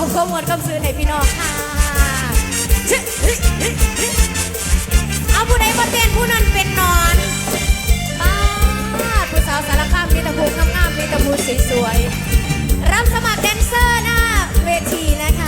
บอกข้อมูลคำซื้อให้พี่น้องค่ะเอาผู้ใดบ่เต้นผู้นั้นเป็นนอนป้าผู้สาวสารคามมีตะพูงามๆมีตะพูสวยๆรับสมัครแดนเซอร์หน้าเวทีนะคะ